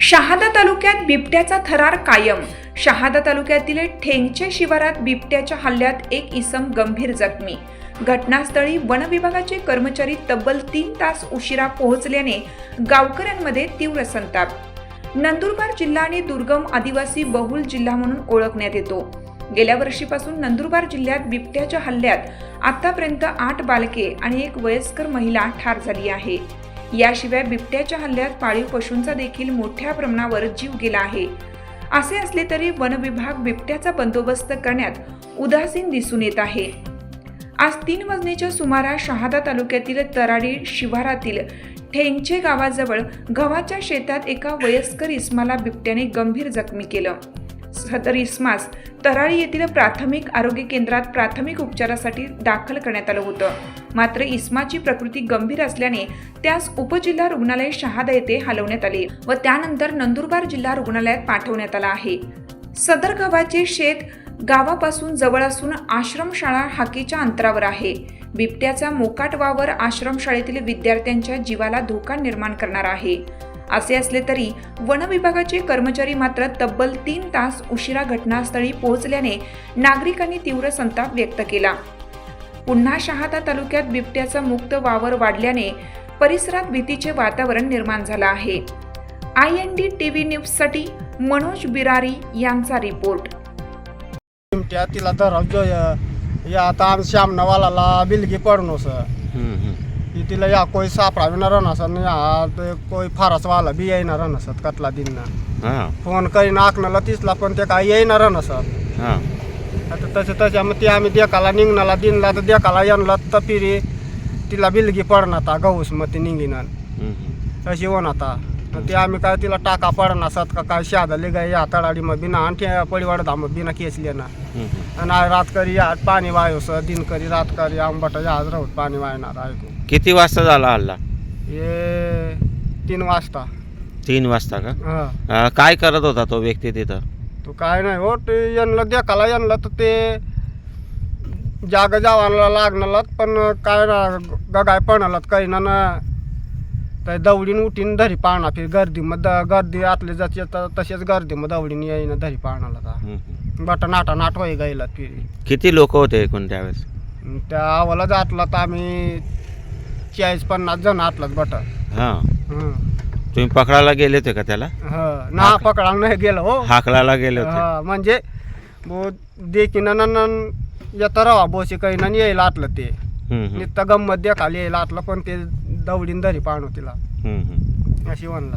शहादा तालुक्यात बिबट्याचा थरार कायम. शहादा तालुक्यातील ठेंगचे शिवारात बिबट्याच्या हल्ल्यात एक इसम गंभीर जखमी. घटनास्थळी वन विभागाचे कर्मचारी तब्बल तीन तास उशिरा पोहोचल्याने गावकऱ्यांमध्ये तीव्र संताप. नंदुरबार जिल्हा आणि दुर्गम आदिवासी बहुल जिल्हा म्हणून ओळखण्यात येतो. गेल्या वर्षीपासून नंदुरबार जिल्ह्यात बिबट्याच्या हल्ल्यात आतापर्यंत आठ बालके आणि एक वयस्कर महिला ठार झाली आहे. याशिवाय बिबट्याच्या हल्ल्यात पाळीव पशूंचा देखील मोठ्या प्रमाणावर जीव गेला आहे. असे असले तरी वन विभाग बिबट्याचा बंदोबस्त करण्यात उदासीन दिसून येत आहे. आज तीन वाजण्याच्या सुमारास शहादा तालुक्यातील तराडी शिवारातील ठेंगचे गावाजवळ गव्हाच्या शेतात एका वयस्कर इस्माला बिबट्याने गंभीर जखमी केलं. सदर इस्मास तराळी येथील प्राथमिक आरोग्य केंद्रात प्राथमिक उपचारासाठी दाखल करण्यात आलं होतं. मात्र इस्माची प्रकृती गंभीर असल्याने त्यास उपजिल्हा रुग्णालय शहादा येथे हलवण्यात आले व त्यानंतर नंदुरबार जिल्हा रुग्णालयात पाठवण्यात आला आहे. सदर गावाचे शेत गावापासून जवळ असून आश्रमशाळा हाकीच्या अंतरावर आहे. बिबट्याचा मोकाट वावर आश्रमशाळेतील विद्यार्थ्यांच्या जीवाला धोका निर्माण करणार आहे. असे असले तरी वन विभागाचे कर्मचारी मात्र तब्बल तीन तास उशिरा घटनास्थळी पोहोचल्याने नागरिकांनी तीव्र संताप व्यक्त केला. पुन्हा शहादा तालुक्यात बिबट्याचा मुक्त वावर वाढल्याने परिसरात भीतीचे वातावरण निर्माण झालं आहे. I N D T V न्यूजसाठी मनोज बिरारी यांचा रिपोर्ट. चिमट्या तिला धराव या आता आम श्याम नवाला बिलगी पडनो ही तिला या कोई सापडा ना रनस या ते कोई फारस वाला बी येईना रनसत कतला दिन हा. फोन करीन आखनाला तिसला पण ते काय येईना रनसत हा. आता तसे तसे मग ते आम्ही देखाला निघणाला दिनला तर देखाला येणला तपिरी तिला बिलगी पडणार आता गहूस मग ती निघिनान हम्म. अशी होऊन आता ते आम्ही काय तिला टाका पडणार सत का काय शादा गाय या तडाडी मग बिना आणि पडिवाड धाम बिना केसले ना. आणि आज रातकरी या पाणी वायो सर दिनकरी रातकरी आंबट आज राहत पाणी वायणार ऐकू किती वाजता झाला हल्ला? हे तीन वाजता. तीन वाजता का? हा. अं, काय करत होता तो व्यक्ती तिथं? तो काय नाही हो ते यांना देखाला यांना तर ते जाग जावाला लागणार पण काय ना गगाय पणालात काही ना ना तर दवडीन उठीन धरी पाळणा फिर गर्दी मग द- गर्दी आतले जाते तर तसेच गर्दी मग दवडीन येईन धरी पाळणाला हम्म. बट नाटा नाट होई गायला फिरी. किती लोक होते एकूण त्यावेळेस? त्या आवाला जातला तर आम्ही चाळीस पन्नास जण आतलात बट. हा. तुम्ही पकडायला गेले होते का त्याला? हं. ना पकडा नाही गेलं हो. हाकलायला गेले होते. हा, म्हणजे बो देखीन येतं रवा बोशी काही ना यायला आतलं ते. हम्म, गंमत देखाला यायला आतलं पण ते दवडीन धरी पाहणं तिला हम्म, हम्म. अशी म्हणलं